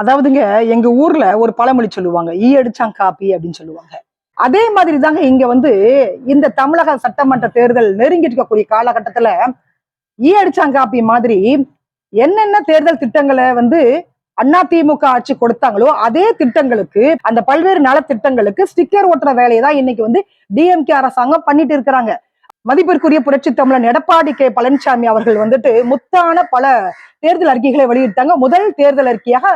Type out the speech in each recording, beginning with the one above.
அதாவதுங்க எங்க ஊர்ல ஒரு பழமொழி சொல்லுவாங்க ஈ அடிச்சான் காப்பி அப்படின்னு சொல்லுவாங்க. அதே மாதிரி தாங்க இங்க வந்து இந்த தமிழக சட்டமன்ற தேர்தல் நெருங்கிட்டு இருக்கக்கூடிய காலகட்டத்துல ஈ அடிச்சான் காப்பி மாதிரி என்னென்ன தேர்தல் திட்டங்களை வந்து அண்ணா திமுக ஆட்சி கொடுத்தாங்களோ அதே திட்டங்களுக்கு அந்த பல்வேறு நலத்திட்டங்களுக்கு ஸ்டிக்கர் ஓட்டுற வேலையை தான் இன்னைக்கு வந்து டிஎம்கே அரசாங்கம் பண்ணிட்டு இருக்கிறாங்க. மதிப்பிற்குரிய புரட்சி தமிழன் எடப்பாடி கே. பழனிசாமி அவர்கள் வந்துட்டு முத்தான பல தேர்தல் அறிக்கைகளை வெளியிட்டாங்க. முதல் தேர்தல் அறிக்கையாக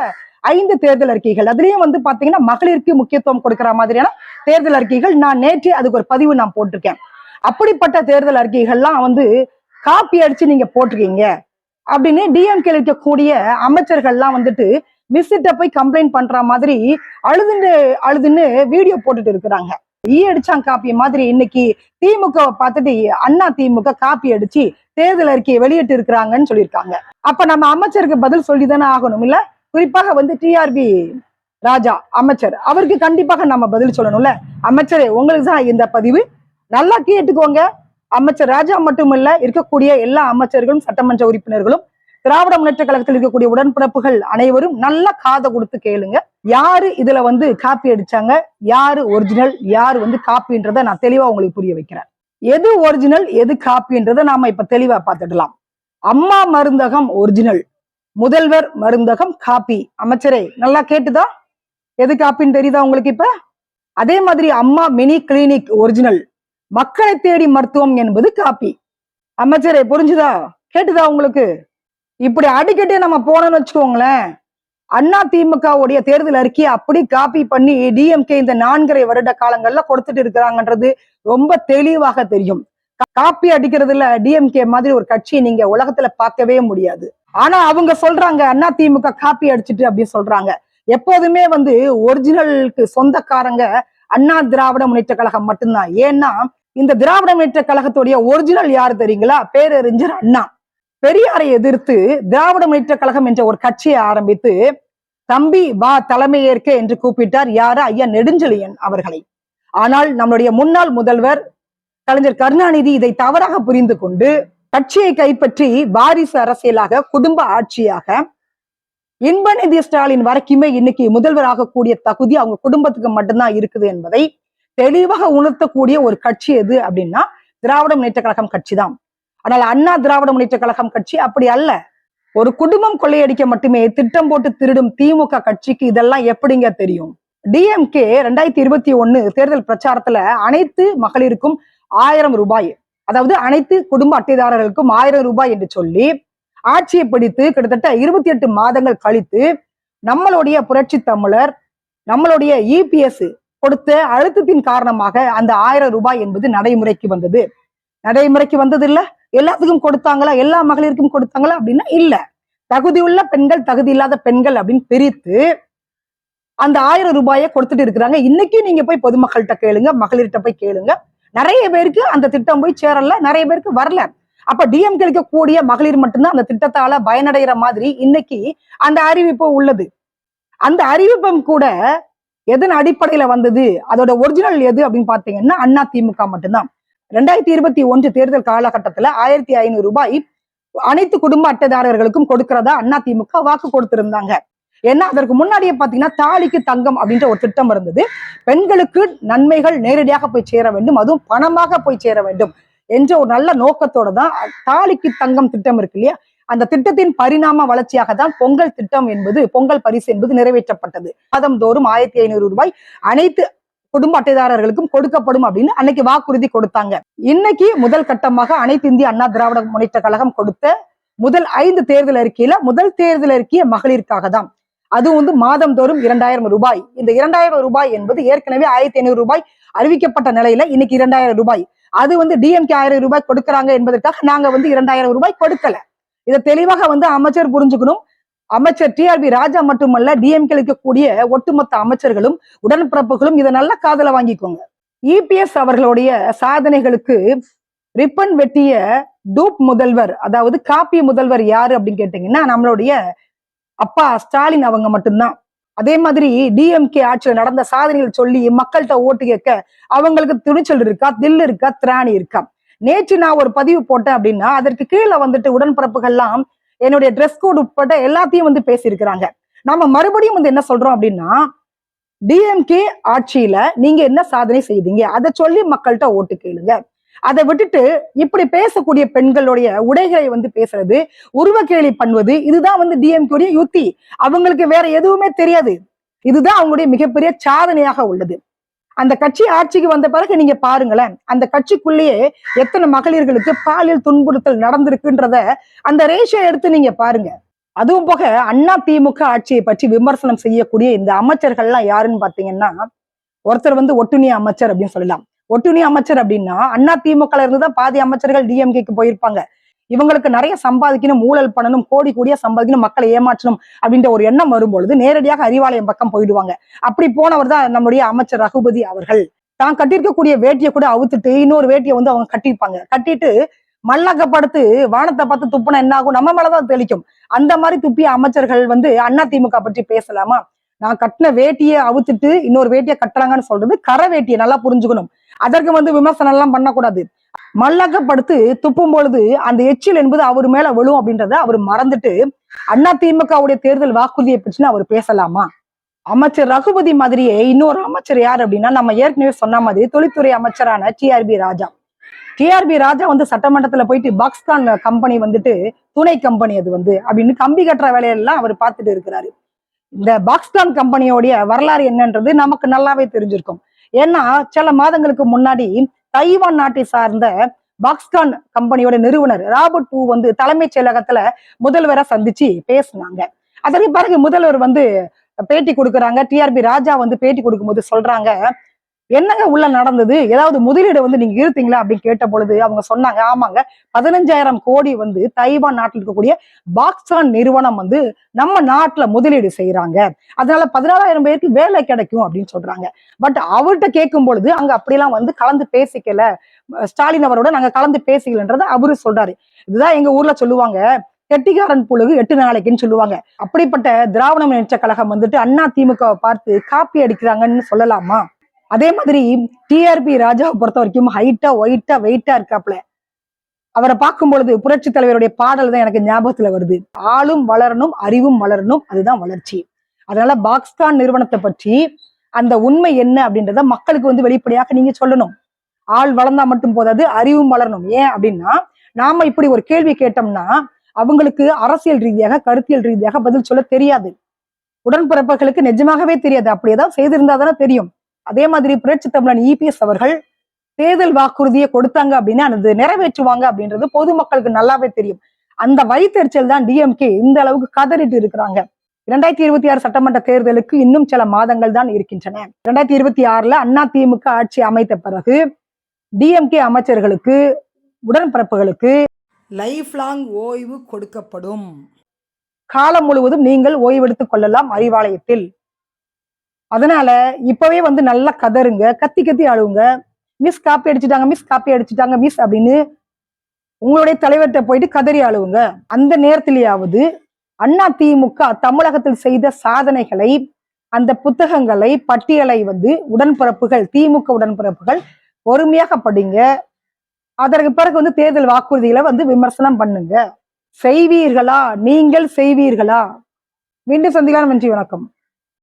ஐந்து தேர்தல் அறிக்கைகள். அதுலயும் வந்து பாத்தீங்கன்னா மகளிருக்கு முக்கியத்துவம் கொடுக்கிற மாதிரியான தேர்தல் அறிக்கைகள் நான் நேற்று அதுக்கு ஒரு பதிவு நான் போட்டிருக்கேன். அப்படிப்பட்ட தேர்தல் அறிக்கைகள்லாம் வந்து காப்பி அடிச்சு நீங்க போட்டிருக்கீங்க. அப்படின்னு டிஎம்கே இருக்கக்கூடிய அமைச்சர்கள்லாம் வந்துட்டு மிஸ்ஸிட்ட போய் கம்ப்ளைண்ட் பண்ற மாதிரி அழுதுன்னு அழுதுன்னு வீடியோ போட்டுட்டு இருக்கிறாங்க. ஈ அடிச்சான் காப்பி மாதிரி இன்னைக்கு திமுக பார்த்துட்டு அண்ணா திமுக காப்பி அடிச்சு தேர்தல் அறிக்கையை வெளியிட்டு இருக்கிறாங்கன்னு சொல்லியிருக்காங்க. அப்ப நம்ம அமைச்சருக்கு பதில் சொல்லிதானே ஆகணும் இல்ல? குறிப்பாக வந்து டிஆர்பி ராஜா அமைச்சர். அவருக்கு கண்டிப்பாக நம்ம பதில் சொல்லணும்ல. அமைச்சரே உங்களுக்கு தான் இந்த பதிவு. நல்லா கேட்டுக்கோங்க. அமைச்சர் ராஜா மட்டுமல்ல இருக்கக்கூடிய எல்லா அமைச்சர்களும் சட்டமன்ற உறுப்பினர்களும் திராவிட முன்னேற்ற கழகத்தில் இருக்கக்கூடிய உடன்பிறப்புகள் அனைவரும் நல்லா காதை கொடுத்து கேளுங்க. யாரு இதுல வந்து காப்பி அடிச்சாங்க? யாரு ஒரிஜினல் யாரு வந்து காப்பின்றத நான் தெளிவா உங்களுக்கு புரிய வைக்கிறேன். எது ஒரிஜினல் எது காப்பின்றத நாம இப்ப தெளிவா பார்த்துடலாம். அம்மா மருந்தகம் ஒரிஜினல் முதல்வர் மருந்தகம் காப்பி. அமைச்சரே நல்லா கேட்டுதா? எது காப்பின்னு தெரியுதா உங்களுக்கு இப்ப? அதே மாதிரி அம்மா மினி கிளினிக் ஒரிஜினல். மக்களை தேடி மருத்துவம் என்பது காப்பி. அமைச்சரே புரிஞ்சுதா? கேட்டுதா உங்களுக்கு? இப்படி அடிக்கடி நம்ம போனோம்னு வச்சுக்கோங்களேன். அண்ணா திமுகவுடைய தேர்தல் அறிக்கையை அப்படி காப்பி பண்ணி டிஎம்கே இந்த நான்கரை வருட காலங்கள்ல கொடுத்துட்டு இருக்கிறாங்கன்றது ரொம்ப தெளிவாக தெரியும். காப்பி அடிக்கிறதுல டிஎம்கே மாதிரி ஒரு கட்சியை நீங்க உலகத்துல பார்க்கவே முடியாது. ஆனா அவங்க சொல்றாங்க அண்ணா திமுக காப்பி அடிச்சிட்டு அப்படின்னு சொல்றாங்க. எப்போதுமே வந்து ஒரிஜினலுக்கு சொந்தக்காரங்க அண்ணா திராவிட முன்னேற்ற கழகம் மட்டும்தான். ஏன்னா இந்த திராவிட முன்னேற்ற கழகத்துடைய ஒரிஜினல் யாரு தெரியுங்களா? பேரறிஞர் அண்ணா. பெரியாரை எதிர்த்து திராவிட முன்னேற்ற கழகம் என்ற ஒரு கட்சியை ஆரம்பித்து தம்பி வா தலைமையேற்க என்று கூப்பிட்டார் யாரு? ஐயா நெடுஞ்செழியன் அவர்களை. ஆனால் நம்முடைய முன்னாள் முதல்வர் கலைஞர் கருணாநிதி இதை தவறாக புரிந்து கொண்டு கட்சியை கைப்பற்றி வாரிசு அரசியலாக குடும்ப ஆட்சியாக இன்பநிதி ஸ்டாலின் வரைக்குமே இன்னைக்கு முதல்வர் ஆகக்கூடிய தகுதி அவங்க குடும்பத்துக்கு மட்டும்தான் இருக்குது என்பதை தெளிவாக உணர்த்தக்கூடிய ஒரு கட்சி எது அப்படின்னா திராவிட முன்னேற்ற கழகம் கட்சி தான் ஆனால் அண்ணா திராவிட முன்னேற்ற கழகம் கட்சி அப்படி அல்ல. ஒரு குடும்பம் கொள்ளையடிக்க மட்டுமே திட்டம் போட்டு திருடும் திமுக கட்சிக்கு இதெல்லாம் எப்படிங்க தெரியும்? டிஎம்கே ரெண்டாயிரத்தி இருபத்தி ஒண்ணு தேர்தல் பிரச்சாரத்துல அனைத்து மகளிருக்கும் ஆயிரம் ரூபாய். அதாவது அனைத்து குடும்ப அட்டைதாரர்களுக்கும் ஆயிரம் ரூபாய் என்று சொல்லி ஆட்சியை பிடித்து கிட்டத்தட்ட இருபத்தி எட்டு மாதங்கள் கழித்து நம்மளுடைய புரட்சி தமிழர் நம்மளுடைய இபிஎஸ் கொடுத்த அழுத்தத்தின் காரணமாக அந்த ஆயிரம் ரூபாய் என்பது நடைமுறைக்கு வந்தது. நடைமுறைக்கு வந்தது இல்ல எல்லாத்துக்கும் கொடுத்தாங்களா? எல்லா மகளிருக்கும் கொடுத்தாங்களா? அப்படின்னா இல்ல. தகுதியுள்ள பெண்கள் தகுதி இல்லாத பெண்கள் அப்படின்னு பிரித்து அந்த ஆயிரம் ரூபாயை கொடுத்துட்டு இருக்கிறாங்க. இன்னைக்கு நீங்க போய் பொதுமக்கள்கிட்ட கேளுங்க மகளிர்கிட்ட போய் கேளுங்க. நிறைய பேருக்கு அந்த திட்டம் போய் சேரல நிறைய பேருக்கு வரல. அப்ப டிஎம்கே இருக்கக்கூடிய மகளிர் மட்டும்தான் அந்த திட்டத்தால பயனடைகிற மாதிரி இன்னைக்கு அந்த அறிவிப்பு உள்ளது. அந்த அறிவிப்பும் கூட எதன் அடிப்படையில வந்தது? அதோட ஒரிஜினல் எது அப்படின்னு பாத்தீங்கன்னா அண்ணா திமுக மட்டும்தான். ரெண்டாயிரத்தி இருபத்தி ஒன்று தேர்தல் காலகட்டத்துல ஆயிரத்தி ஐநூறு ரூபாய் அனைத்து குடும்ப அட்டைதாரர்களுக்கும் கொடுக்கிறதா அண்ணா திமுக வாக்கு கொடுத்திருந்தாங்க. ஏன்னா அதற்கு முன்னாடியே பாத்தீங்கன்னா தாலிக்கு தங்கம் அப்படின்ற ஒரு திட்டம் இருந்தது. பெண்களுக்கு நன்மைகள் நேரடியாக போய் சேர வேண்டும். அதுவும் பணமாக போய் சேர வேண்டும் என்ற ஒரு நல்ல நோக்கத்தோட தான் தாலிக்கு தங்கம் திட்டம் இருக்கு இல்லையா? அந்த திட்டத்தின் பரிணாம வளர்ச்சியாக தான் பொங்கல் திட்டம் என்பது பொங்கல் பரிசு என்பது நிறைவேற்றப்பட்டது. மாதம் தோறும் ஆயிரத்தி ஐநூறு ரூபாய் அனைத்து குடும்ப அட்டைதாரர்களுக்கும் கொடுக்கப்படும் அப்படின்னு அன்னைக்கு வாக்குறுதி கொடுத்தாங்க. இன்னைக்கு முதல் கட்டமாக அனைத்து இந்திய அண்ணா திராவிட முன்னேற்ற கழகம் கொடுத்த முதல் ஐந்து தேர்தல் அறிக்கையில முதல் தேர்தல் அறிக்கையை மகளிருக்காக தான். அது வந்து மாதம் தோறும் இரண்டாயிரம் ரூபாய். இந்த இரண்டாயிரம் ரூபாய் என்பது ஏற்கனவே ஆயிரத்தி ஐநூறு ரூபாய் அறிவிக்கப்பட்ட நிலையில இன்னைக்கு இரண்டாயிரம் ரூபாய். அது வந்து டிஎம்கே ஆயிரம் ரூபாய் கொடுக்கறாங்க என்பதற்காக நாங்க வந்து இரண்டாயிரம் ரூபாய் கொடுக்கல. இதை தெளிவாக வந்து அமைச்சர் புரிஞ்சுக்கணும். அமைச்சர் டிஆர்பி ராஜா மட்டுமல்ல டிஎம்கே இருக்கக்கூடிய ஒட்டுமொத்த அமைச்சர்களும் உடன்பிறப்புகளும் இதை நல்லா காதல வாங்கிக்கோங்க. இபிஎஸ் அவர்களுடைய சாதனைகளுக்கு ரிப்பன் வெட்டிய டூப் முதல்வர் அதாவது காப்பி முதல்வர் யாரு அப்படின்னு கேட்டீங்கன்னா நம்மளுடைய அப்பா ஸ்டாலின் அவங்க மட்டும்தான். அதே மாதிரி டிஎம்கே ஆட்சியில் நடந்த சாதனைகள் சொல்லி மக்கள்கிட்ட ஓட்டு கேட்க அவங்களுக்கு துணிச்சல் இருக்கா தில் இருக்கா திராணி இருக்கா? நேற்று நான் ஒரு பதிவு போட்டேன் அப்படின்னா அதற்கு கீழே வந்துட்டு உடன்பிறப்புகள்லாம் என்னுடைய ட்ரெஸ் கோட் உட்பட எல்லாத்தையும் வந்து பேசியிருக்கிறாங்க. நாம மறுபடியும் வந்து என்ன சொல்றோம் அப்படின்னா டிஎம்கே ஆட்சியில நீங்க என்ன சாதனை செய்தீங்க? அதை சொல்லி மக்கள்கிட்ட ஓட்டு கேளுங்க. அதை விட்டுட்டு இப்படி பேசக்கூடிய பெண்களுடைய உடைகளை வந்து பேசுறது உருவக்கேலி பண்ணுவது இதுதான் வந்து டிஎம்கே யுத்தி. அவங்களுக்கு வேற எதுவுமே தெரியாது. இதுதான் அவங்களுடைய மிகப்பெரிய சாதனையாக உள்ளது. அந்த கட்சி ஆட்சிக்கு வந்த பிறகு நீங்க பாருங்களேன் அந்த கட்சிக்குள்ளேயே எத்தனை மகளிர்களுக்கு பாலியல் துன்புறுத்தல் நடந்திருக்குன்றத அந்த ரேஷியோ எடுத்து நீங்க பாருங்க. அதுவும் போக அண்ணா திமுக ஆட்சியை பற்றி விமர்சனம் செய்யக்கூடிய இந்த அமைச்சர்கள்லாம் யாருன்னு பாத்தீங்கன்னா ஒருத்தர் வந்து ஒட்டுணி அமைச்சர் அப்படின்னு சொல்லலாம். ஒட்டுணி அமைச்சர் அப்படின்னா அண்ணா திமுக இருந்து தான் பாதி அமைச்சர்கள் டிஎம்கேக்கு போயிருப்பாங்க. இவங்களுக்கு நிறைய சம்பாதிக்கணும் ஊழல் பண்ணணும் கோடி கோடியா சம்பாதிக்கணும் மக்களை ஏமாற்றணும் அப்படின்ற ஒரு எண்ணம் வரும்பொழுது நேரடியாக அறிவாலயம் பக்கம் போயிடுவாங்க. அப்படி போனவர் தான் நம்முடைய அமைச்சர் ரகுபதி அவர்கள். தான் கட்டியிருக்கக்கூடிய வேட்டியை கூட அவுத்துட்டு இன்னொரு வேட்டியை வந்து அவங்க கட்டியிருப்பாங்க. கட்டிட்டு மல்லக்கப்படுத்து வானத்தை பார்த்து துப்புனா என்ன ஆகும்? நம்ம மேலதான் தெளிக்கும். அந்த மாதிரி துப்பிய அமைச்சர்கள் வந்து அண்ணா திமுக பற்றி பேசலாமா? நான் கட்டின வேட்டியை அவுத்துட்டு இன்னொரு வேட்டியை கட்டுறாங்கன்னு சொல்றது கரை வேட்டியை நல்லா புரிஞ்சுக்கணும். அதற்கு வந்து விமர்சனம் எல்லாம் பண்ணக்கூடாது. மல்லக்கப்படுத்து துப்பும் பொழுது அந்த எச்சில் என்பது அவர் மேல விழும் அப்படின்றத அவர் மறந்துட்டு அண்ணா திமுகவுடைய தேர்தல் வாக்குறுதியை பற்றி அவர் பேசலாமா? அமைச்சர் ரகுபதி மாதிரியே இன்னொரு அமைச்சர் யார் அப்படின்னா நம்ம ஏற்கனவே சொன்ன மாதிரி தொழில்துறை அமைச்சரான டிஆர்பி ராஜா. டிஆர்பி ராஜா வந்து சட்டமன்றத்துல போயிட்டு பாக்ஸ்கான் கம்பெனி வந்துட்டு துணை கம்பெனி அது வந்து அப்படின்னு கம்பி கட்டுற வேலையெல்லாம் அவர் பார்த்துட்டு இருக்கிறாரு. இந்த பாக்ஸ்டான் கம்பெனியோடைய வரலாறு என்னன்றது நமக்கு நல்லாவே தெரிஞ்சிருக்கும். ஏன்னா சில மாதங்களுக்கு முன்னாடி தைவான் நாட்டை சார்ந்த பாக்ஸ்கான் கம்பெனியோட நிறுவனர் ராபர்ட் பூ வந்து தலைமைச் செயலகத்துல முதல்வரை சந்திச்சு பேசினாங்க. அதற்கு பிறகு முதல்வர் வந்து பேட்டி கொடுக்குறாங்க. டிஆர்பி ராஜா வந்து பேட்டி கொடுக்கும்போது சொல்றாங்க என்னங்க உள்ள நடந்தது? ஏதாவது முதலீடு வந்து நீங்க இருத்தீங்களா அப்படின்னு கேட்ட பொழுது அவங்க சொன்னாங்க ஆமாங்க. பதினஞ்சாயிரம் கோடி வந்து தைவான் நாட்டில் இருக்கக்கூடிய பாக்ஸான் நிறுவனம் வந்து நம்ம நாட்டுல முதலீடு செய்யறாங்க அதனால பதினாலாயிரம் பேருக்கு வேலை கிடைக்கும் அப்படின்னு சொல்றாங்க. பட் அவர்கிட்ட கேட்கும் பொழுது அங்க அப்படியெல்லாம் வந்து கலந்து பேசிக்கல. ஸ்டாலின் அவரோட நாங்க கலந்து பேசிக்கலன்றத அவரு சொல்றாரு. இதுதான் எங்க ஊர்ல சொல்லுவாங்க கெட்டிகாரன் புழுகு எட்டு நாளைக்குன்னு சொல்லுவாங்க. அப்படிப்பட்ட திராவிட முன்னேற்ற கழகம் வந்துட்டு அண்ணா திமுகவை பார்த்து காப்பி அடிக்கிறாங்கன்னு சொல்லலாமா? அதே மாதிரி டிஆர்பி ராஜாவை பொறுத்த வரைக்கும் ஹைட்டா ஒயிட்டா வெயிட்டா இருக்காப்ல அவரை பார்க்கும் பொழுது புரட்சி தலைவருடைய பாடல் தான் எனக்கு ஞாபகத்துல வருது. ஆளும் வளரணும் அறிவும் வளரணும் அதுதான் வளர்ச்சி. அதனால பாக்ஸ்கான் நிறுவனத்தை பற்றி அந்த உண்மை என்ன அப்படின்றத மக்களுக்கு வந்து வெளிப்படையாக நீங்க சொல்லணும். ஆள் வளர்ந்தா மட்டும் போதாது அறிவும் வளரணும். ஏன் அப்படின்னா நாம இப்படி ஒரு கேள்வி கேட்டோம்னா அவங்களுக்கு அரசியல் ரீதியாக கருத்தியல் ரீதியாக பதில் சொல்ல தெரியாது. உடன்பிறப்புகளுக்கு நிஜமாகவே தெரியாது. அப்படியேதான் செய்திருந்தா தானே தெரியும். அதே மாதிரி புரட்சி தமிழன் இபிஎஸ் அவர்கள் தேர்தல் வாக்குறுதியை கொடுத்தாங்க அப்படின்னா அது நிறைவேற்றுவாங்க அப்படின்றது பொதுமக்களுக்கு நல்லாவே தெரியும். அந்த வயிற்றுச்சல் தான் டிஎம்கே இந்த அளவுக்கு கதறிட்டு இருக்கிறாங்க. இரண்டாயிரத்தி இருபத்தி ஆறு சட்டமன்ற தேர்தலுக்கு இன்னும் சில மாதங்கள் தான் இருக்கின்றன. இரண்டாயிரத்தி இருபத்தி ஆறுல அண்ணா திமுக ஆட்சி அமைத்த பிறகு டிஎம்கே அமைச்சர்களுக்கு உடன்பிறப்புகளுக்கு லைஃப் லாங் ஓய்வு கொடுக்கப்படும். காலம் முழுவதும் நீங்கள் ஓய்வெடுத்துக் கொள்ளலாம் அறிவாலயத்தில். அதனால இப்பவே வந்து நல்லா கதருங்க. கத்தி கத்தி அழுவுங்க. மிஸ் காப்பி அடிச்சுட்டாங்க மிஸ் காப்பி அடிச்சுட்டாங்க மிஸ் அப்படின்னு உங்களுடைய தலைவர்கிட்ட போயிட்டு கதறி அழுவுங்க. அந்த நேரத்திலேயாவது அண்ணா திமுக தமிழகத்தில் செய்த சாதனைகளை அந்த புத்தகங்களை பட்டியலை வந்து உடன்பிறப்புகள் திமுக உடன்பிறப்புகள் பொறுமையாக படிங்க. அதற்கு பிறகு வந்து தேர்தல் வாக்குறுதிகளை வந்து விமர்சனம் பண்ணுங்க. செய்வீர்களா? நீங்கள் செய்வீர்களா? மீண்டும் சந்திக்கலாம். நன்றி வணக்கம்.